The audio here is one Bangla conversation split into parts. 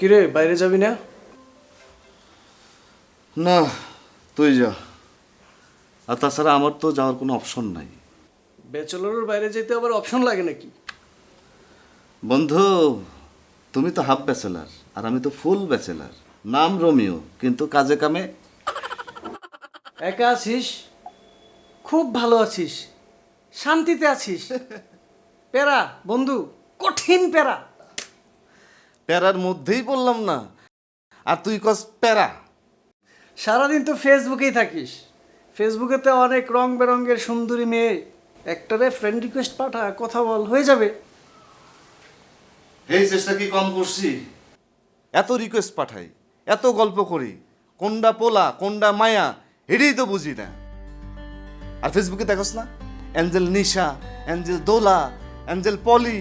কিরে বাইরে যাবি না? না তুই যা। আর তাছাড়া আমার তো যাওয়ার কোনো অপশন নাই। ব্যাচেলরের বাইরে যেতে আবার অপশন লাগে নাকি? বন্ধু তুমি তো হাফ ব্যাচেলার আর আমি তো ফুল ব্যাচেলার নাম রোমিও কিন্তু কাজে কামে একা আছিস? খুব ভালো আছিস। শান্তিতে আছিস। প্যারা বন্ধু কঠিন প্যারা প্যারার মধ্যেই বললাম না। আর তুই কস প্যারা। সারাদিন তো ফেসবুকেই থাকিস। ফেসবুকেতে অনেক রং বেরঙের সুন্দরী মেয়ে। একটারে ফ্রেন্ড রিকোয়েস্ট পাঠা কথা বল হয়ে যাবে। এই চেষ্টা কি কম করছি? এত রিকোয়েস্ট পাঠাই এত গল্প করি কোনটা পোলা কোনটা মায়া এটাই তো বুঝি না। আর ফেসবুকে দেখোস না? Angel Nisha Angel Dola Angel Poli.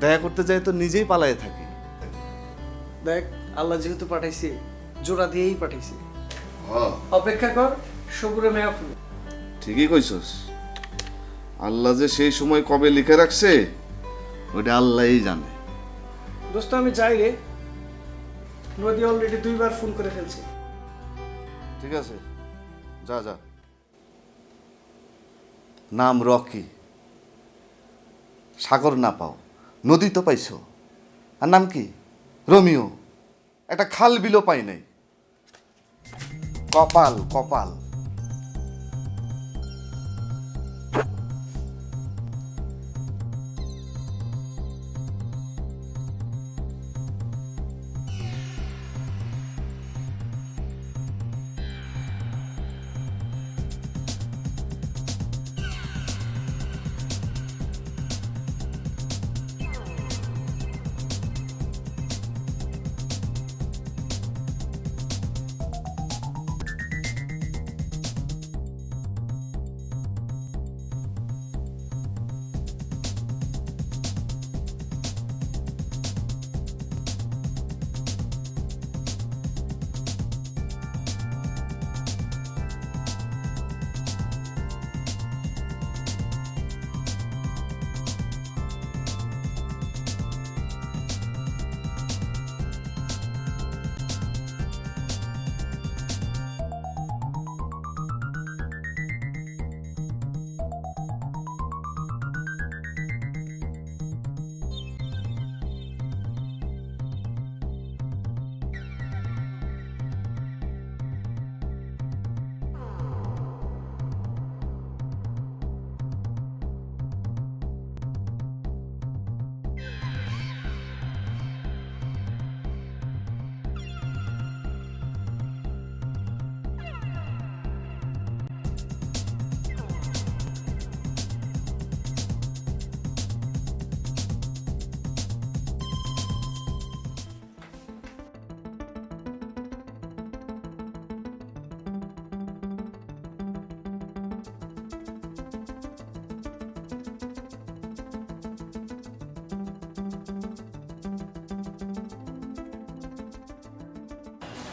দেখা করতে যাই তো নিজেই পালায়ে থাকি। দেখ আল্লাহ যেহেতু পাঠাইছে জোড়া দিয়েই পাঠাইছে। অপেক্ষা কর সবুরে মেয়া ফুল। ঠিকই কইছস। আল্লাহ যে সেই সময় কবে লিখে রাখছে ওটা আল্লাহই জানে। দোস্ত আমি যাই রে। নদী অলরেডি দুইবার ফোন করে ফেলছে। ঠিক আছে। যা যা। নাম রকি। সাগর না পাও। নদী তো পাইছো। আর নাম কি? রোমিও একটা খাল বিলও পাই নাই। কপাল কপাল।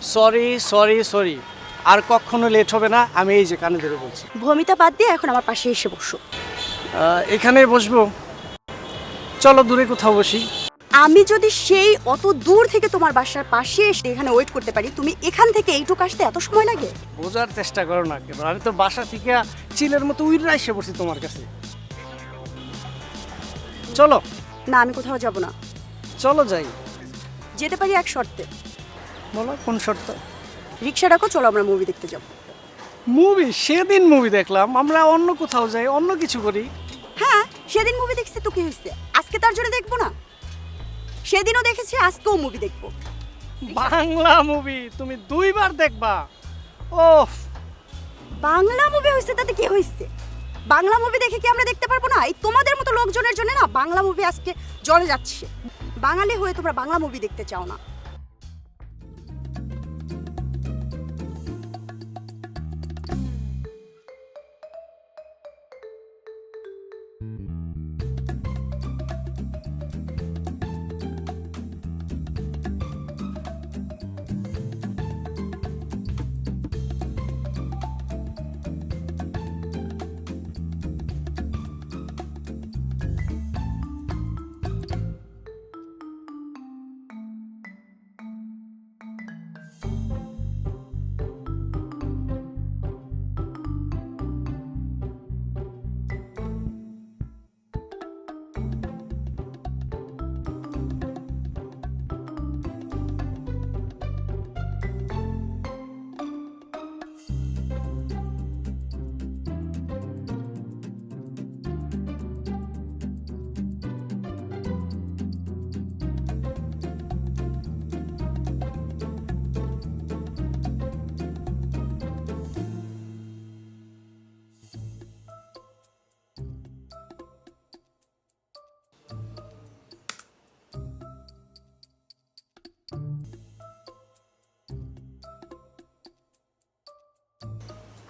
সরি সরি সরি আর কখনো লেট হবে না আমি এই যে কানে ধরে বলছি। ভূমিতা বাদ দিয়ে এখন আমার পাশে এসে বসো। আহ, এখানেই বসবো। চলো দূরে কোথাও বসি। আমি যদি সেই অত দূর থেকে তোমার বাসার পাশে এসে এখানে ওয়েট করতে পারি তুমি এখান থেকে এইটুকু আসতে এত সময় লাগে? বোঝার চেষ্টা করো না কেন আমি তো বাসা থেকে চিলের মতো উইরা এসে পড়ছি তোমার কাছে। চলো। না আমি কোথাও যাব না। চলো যাই। যেতে পারি এক শর্তে। বলো কোন শর্ত? রিক্সা ডাকো চলো আমরা মুভি দেখতে যাব। মুভি সেদিন মুভি দেখলাম। আমরা অন্য কোথাও যাই অন্য কিছু করি। হ্যাঁ সেদিন মুভি দেখছি তো কি হয়েছে? আজকে তার জন্য দেখব না? সেদিনও দেখেছি আজকেও মুভি দেখব। বাংলা মুভি তুমি দুইবার দেখবা। ও বাংলা মুভি হয়েছে তাতে কি হয়েছে? বাংলা মুভি দেখে কি আমরা দেখতে পারব না? এই তোমাদের মতো লোকজনের জন্য না বাংলা মুভি আজকে জলে যাচ্ছে। বাঙালি হয়ে তোমরা বাংলা মুভি দেখতে চাও না।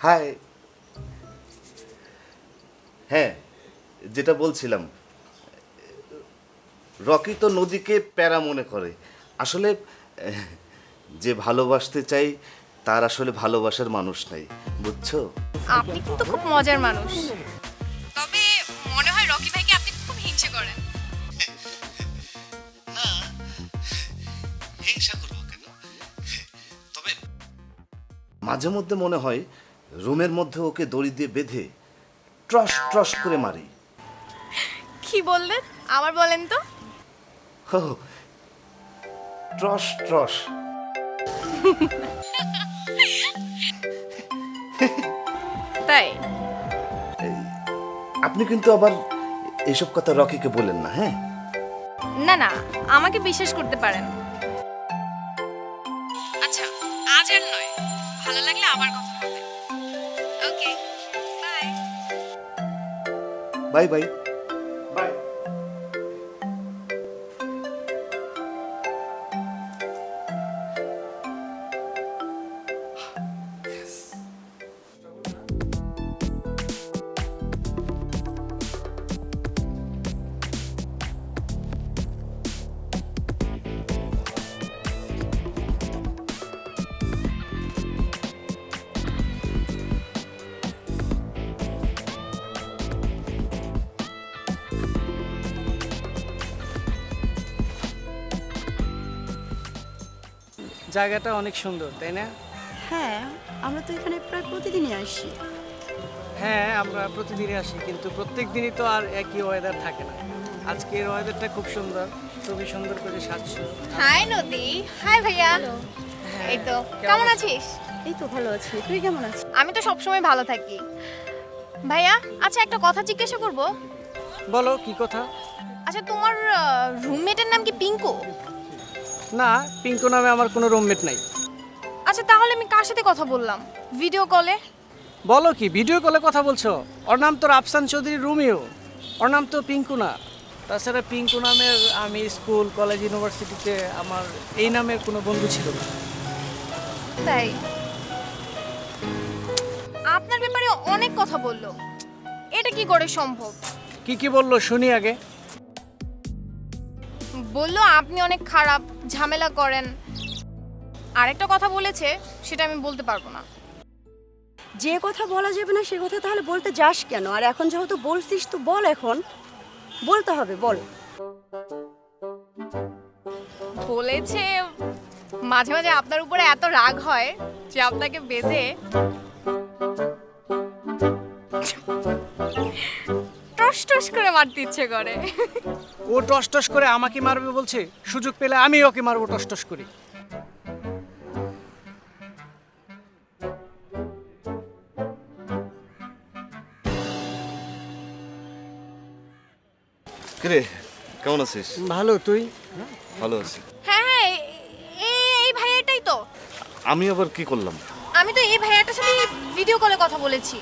হাই। হ্যাঁ যেটা বলছিলাম রকি তো নদীকে প্যারা মনে করে। আসলে যে ভালোবাসতে চাই তার আসলে ভালোবাসার মানুষ নাই বুঝছ? আপনি কিন্তু খুব মজার মানুষ। তবে মনে হয় রকি ভাইকে আপনি খুব হিংসে করেন। না হিংসা করব কেন? তবে মাঝে মধ্যে মনে হয় রুমের মধ্যে ওকে দড়ি দিয়ে বেঁধে ট্রস ট্রস করে মারি। কি বললেন? আবার বলেন তো। হো, ট্রস ট্রস তাই? আপনি কিন্তু আবার এসব কথা রকিকে বলেন না হ্যাঁ? না না আমাকে বিশ্বাস করতে পারেন। আচ্ছা আজ আর নয়। ভালো লাগলে আবার ಬಾಯ್ ಬಾಯ್ জায়গাটা অনেক সুন্দর তাই না? হ্যাঁ আমরা তো এখানে প্রায় প্রতিদিনই আসি। হ্যাঁ আমরা প্রতিদিনই আসি কিন্তু প্রত্যেক দিনই তো আর একই ওয়েদার থাকে না। আজকের ওয়েদারটা খুব সুন্দর খুবই সুন্দর করে সাজছো। হাই নদী হাই ভাইয়া। এই তো কেমন আছিস? এই তো ভালো আছি তুই কেমন আছিস? আমি তো সবসময় ভালো থাকি। ভাইয়া আচ্ছা একটা কথা জিজ্ঞাসা করব। বলো কি কথা? আচ্ছা তোমার রুমমেটের নাম কি পিঙ্কু? না পিঙ্কু নামে আমার কোনো রুমমেট নাই। আচ্ছা তাহলে আমি কার সাথে কথা বললাম? ভিডিও কলে বলো কি ভিডিও কলে কথা বলছো? ওর নাম তো রাফসান চৌধুরী রুমিও। ওর নাম তো পিঙ্কু না। তাছাড়া পিঙ্কু নামের আমি স্কুল কলেজ ইউনিভার্সিটিতে আমার এই নামের কোনো বন্ধু ছিল না। তাই? আপনার ব্যাপারে অনেক কথা বলল। এটা কি করে সম্ভব? কি কি বলল শুনি আগে। বলল আপনি অনেক খারাপ। ঝামেলা করেন। আরেকটা কথা বলেছে সেটা আমি বলতে পারব না। যে কথা বলা যাবে না সে কথা তাহলে বলতে যাস কেন? আর এখন যেহেতু বলছিস তো বল এখন। বলতে হবে বল। বলেছে মাঝে মাঝে আপনার উপরে এত রাগ হয় যে আপনাকে বেঁধে মারতে ইচ্ছে করে। ও টস টস করে আমাকে মারবে বলছে সুযোগ পেলে আমি ওকে মারবো টস টস করে। কিরে কেমন আছিস? ভালো তুই? ভালো আছি। হ্যাঁ হ্যাঁ এই এই ভাইয়াটাই তো। আমি আবার কি করলাম? আমি তো এই ভাইয়াটার সাথে ভিডিও কলে কথা বলেছি।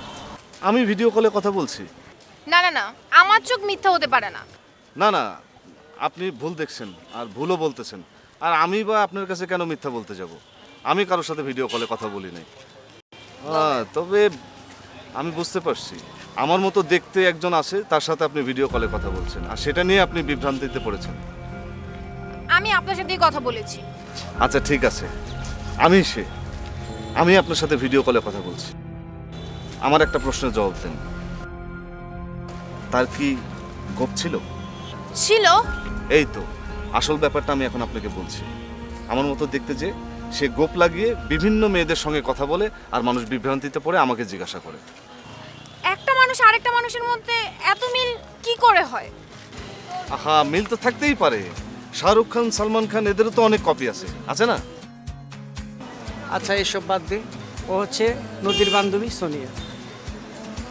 আমি ভিডিও কলে কথা বলছি। না না না আমার চোখ মিথ্যা হতে পারে না। না না আপনি ভুল দেখছেন আর ভুলও বলতেছেন। আর আমি বা আপনার কাছে কেন মিথ্যা বলতে যাব? আমি কারোর সাথে ভিডিও কলে কথা বলি নাই। হ্যাঁ তবে আমি বুঝতে পারছি। আমার মতো দেখতে একজন আছে তার সাথে আপনি ভিডিও কলে কথা বলছেন। আর সেটা নিয়ে আপনি বিভ্রান্তিতে পড়েছেন। আমি আপনার সাথেই কথা বলেছি। আচ্ছা ঠিক আছে। আমি সে। আমি আপনার সাথে ভিডিও কলে কথা বলছি। আমার একটা প্রশ্নের জবাব দেন। তার কি গোপ ছিল? ছিল। এই তো আসল ব্যাপারটা আমি এখন আপনাকে বলছি। আমার মতো দেখতে যে সে গোপ লাগিয়ে বিভিন্ন মেয়েদের সঙ্গে কথা বলে আর মানুষ বিভ্রান্তিতে পড়ে আমাকে জিজ্ঞাসা করে। একটা মানুষ আরেকটা মানুষের মধ্যে এত মিল কি করে হয়? আহা মিল তো থাকতেই পারে। শাহরুখ খান সালমান খান এদেরও তো অনেক কপি আছে। আছে না? আচ্ছা এসব বাদ দে ও হচ্ছে নদীর বান্ধবী সোনিয়া।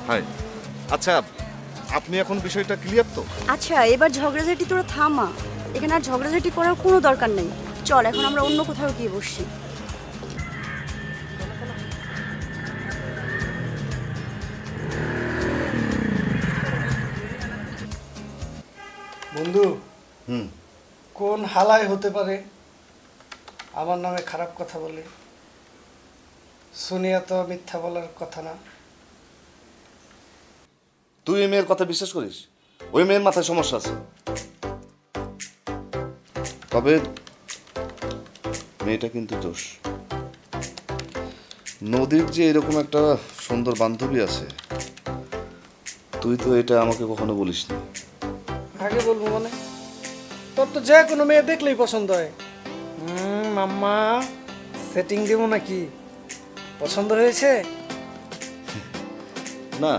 হাই আচ্ছা আপনি এখন বিষয়টা ক্লিয়ার তো? আচ্ছা এবার ঝগড়াঝাটি তোরা থামা। এখানে আর ঝগড়াঝাটি করার কোনো দরকার নেই। চল এখন আমরা অন্য কোথাও গিয়ে বসি। বন্ধু হুম। কোন হালায় হতে পারে? আমার নামে খারাপ কথা বলে। শুনিয়া তো মিথ্যা বলার কথা না। তুই ওই মেয়ের কথা বিশ্বাস করিস? ওই মেয়ের মাথায় সমস্যা আছে। তবে মেয়েটা কিন্তু দোষ নদীর যে এরকম একটা সুন্দর বান্ধবী আছে তুই তো এটা আমাকে কখনো বলিস না আগে বলব মানে? তোর তো যে কোনো মেয়ে দেখলেই পছন্দ হয়। মাম্মা সেটিং দেবো নাকি? পছন্দ হয়েছে? না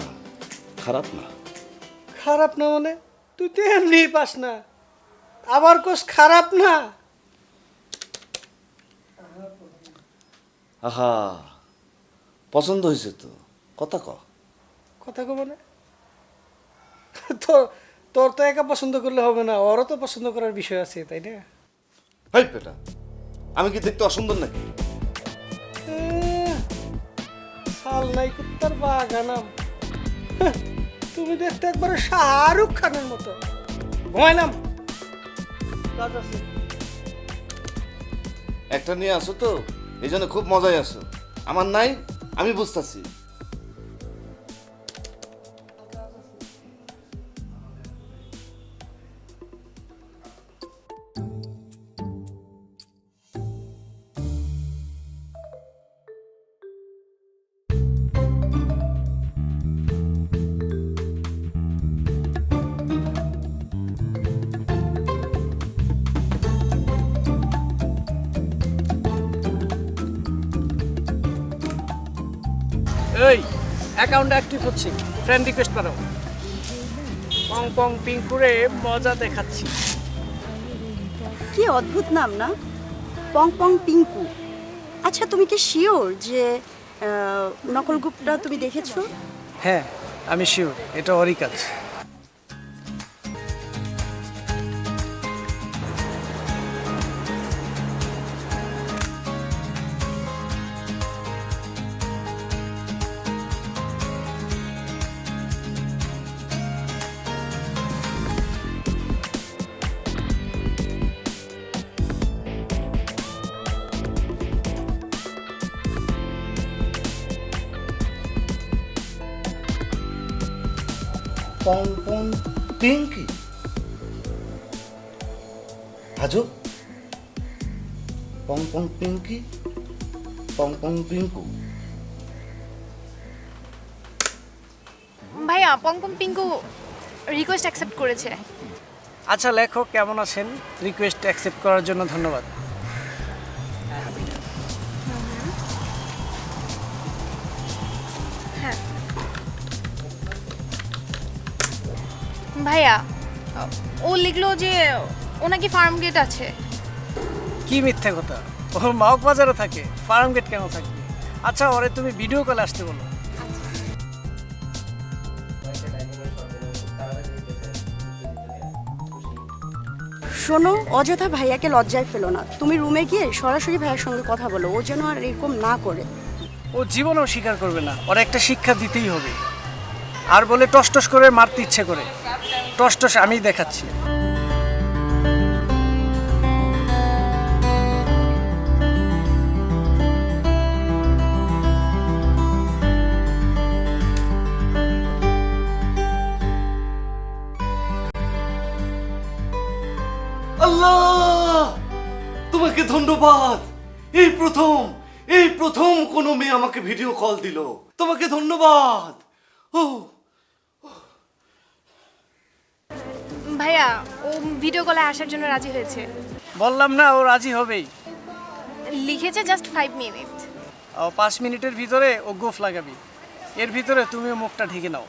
খারাপ না। খারাপ না মানে? তুই তো এমনি পাস না। আবার কোস খারাপ না? আহা পছন্দ হয়েছে তো। কথা ক। কথা কব না তোর তোর তো একা পছন্দ করলে হবে না। ওরও তো পছন্দ করার বিষয় আছে তাই না? হাই বেটা আমি কি দেখতে অসুন্দর নাকি? শাল নাই কুত্তার বাগানাম। হাহ, তুমি দেখতে একবারে শাহরুখ খানের মতো। ঘুমাইলাম একটা নিয়ে আসো তো, এই জন্য খুব মজাই আসো। আমার নাই, আমি বুঝতেছি। এই অ্যাকাউন্ট অ্যাক্টিভ হচ্ছে। ফ্রেন্ড রিকোয়েস্ট পাঠাও। পং পং পিং করে মজা দেখাচ্ছি। কি অদ্ভুত নাম না? পং পং পিঙ্কু আচ্ছা তুমি কি শিওর যে নকল গ্রুপটা তুমি দেখেছ? হ্যাঁ আমি শিওর এটা ওরই কাজ। পং পং পিঙ্কি হাজু? পং পং পিঙ্কি পং পং পিঙ্কু ভাইয়া পঙ্কম পিঙ্কু রিকোয়েস্ট অ্যাকসেপ্ট করেছে? আচ্ছা লেখক কেমন আছেন? রিকোয়েস্ট অ্যাকসেপ্ট করার জন্য ধন্যবাদ। ভাইয়া ও লিখলো যে ও নাকি ফার্ম গেট আছে? কি মিথ্যা কথা? ও মাওক বাজারে থাকে ফার্ম গেট কেন থাকবে? আচ্ছা ওরে তুমি ভিডিও কলে আসতে বলো। শোনো অযথা ভাইয়াকে লজ্জায় ফেলো না। তুমি রুমে গিয়ে সরাসরি ভাইয়ার সঙ্গে কথা বলো ও যেন আর এরকম না করে। ও জীবনেও স্বীকার করবে না। ওর একটা শিক্ষা দিতেই হবে। আর বলে টস টস করে মারতে ইচ্ছে করে। টস টস আমিই দেখাচ্ছি। আল্লাহ! তোমাকে ধন্যবাদ। এই প্রথম এই প্রথম কোনো মেয়ে আমাকে ভিডিও কল দিল। তোমাকে ধন্যবাদ। ও ভাইয়া ও ভিডিও কলে আসার জন্য রাজি হয়েছে। বললাম না ও রাজি হবেই। লিখেছে জাস্ট ফাইভ মিনিট ও পাঁচ মিনিটের ভিতরে ও গোফ লাগাবি। এর ভিতরে তুমি মুখটা ঢেকে নাও।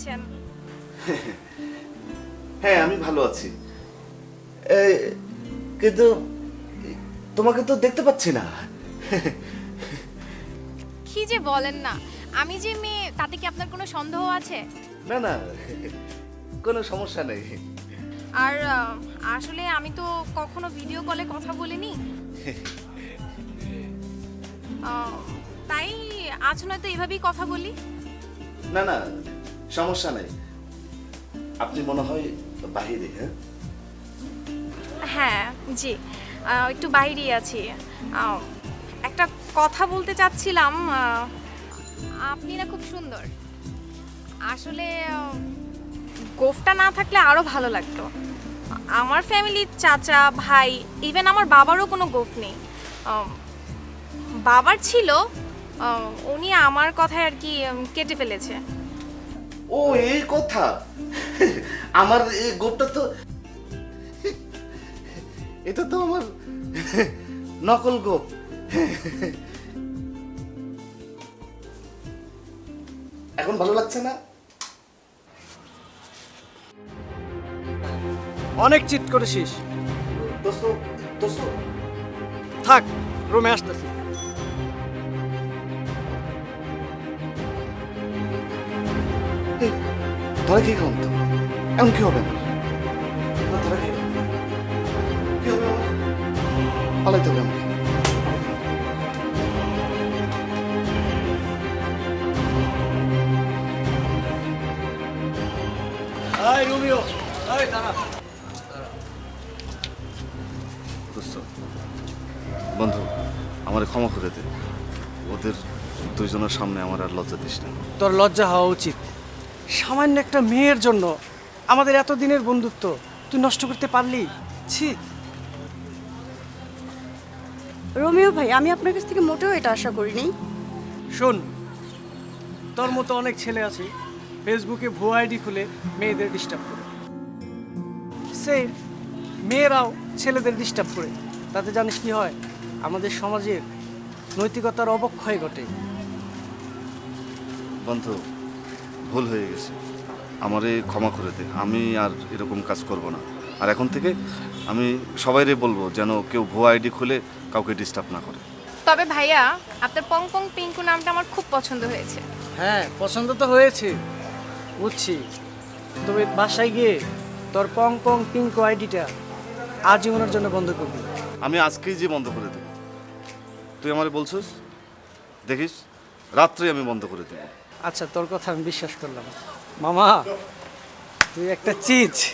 আছেন? হ্যাঁ আমি ভালো আছি। কিন্তু তোমাকে তো দেখতে পাচ্ছি না। কি যে বলেন না আমি যে মেয়ে তাতে কি আপনার কোনো সন্দেহ আছে? না না কোনো সমস্যা নেই। আর আসলে আমি তো কখনো ভিডিও কলে কথা বলিনি। তাই আজ নয়তো এভাবেই কথা বলি? না না সমস্যা নেই। আপনি মনে হয় বাহিরে হ্যাঁ? হ্যাঁ জি। একটু বাইরেই আছি। একটা কথা বলতে চাচ্ছিলাম আপনি না খুব সুন্দর। আসলে গোফটা না থাকলে আরও ভালো লাগতো। আমার ফ্যামিলির চাচা, ভাই ইভেন আমার বাবারও কোনো গোফ নেই। বাবার ছিল উনি আমার কথায় আর কি কেটে ফেলেছে। ও এই কথা। আমার এই গোপটা তো এটা তো আমার নকল গোপ। এখন ভালো লাগছে না? অনেক চিট করেছিস। দোস্ত দোস্ত। থাক রুমে আসতেছি। ধরে কি তো এমন কি হবে না? না, কি কি হবে পালাইতে হবে আমাকে এই রুমিও এই দাঁড়া। দোস্ত বন্ধু আমার ক্ষমা করে দে। ওদের দুইজনের সামনে আমার আর লজ্জা দিস না। তোর লজ্জা হওয়া উচিত। সামান্য একটা মেয়ের জন্য আমাদের এত দিনের বন্ধুত্ব তুই নষ্ট করতে পারলি? ছি। রোমিও ভাই আমি আপনার কাছ থেকে মোটেও এটা আশা করিনি। শোন তোর মতো অনেক ছেলে আছে ফেসবুকে ভুয়া আইডি খুলে মেয়েদের ডিস্টার্ব করে। সে মেয়েরাও ছেলেদের ডিস্টার্ব করে। তাতে জানিস কি হয়? আমাদের সমাজের নৈতিকতার অবক্ষয় ঘটে। বন্ধু ভুল হয়ে গেছে। আমারে ক্ষমা করে দে আমি আর এরকম কাজ করব না। আর এখন থেকে আমি সবাইরে বলব যেন কেউ ভুয়া আইডি খুলে কাউকে ডিস্টার্ব না করে। তবে ভাইয়া আপনার পং পং পিঙ্কু নামটা আমার খুব পছন্দ হয়েছে। হ্যাঁ পছন্দ তো হয়েছে বুঝছি। তবে বাসায় গিয়ে তোর পং পং পিঙ্ক আইডিটা আজীবনের জন্য বন্ধ করবি। আমি আজকেই যে বন্ধ করে দেব। তুই আমারে বলছিস দেখিস রাত্রে আমি বন্ধ করে দেব। আচ্ছা তোর কথা আমি বিশ্বাস করলাম। মামা তুই একটা চিজ।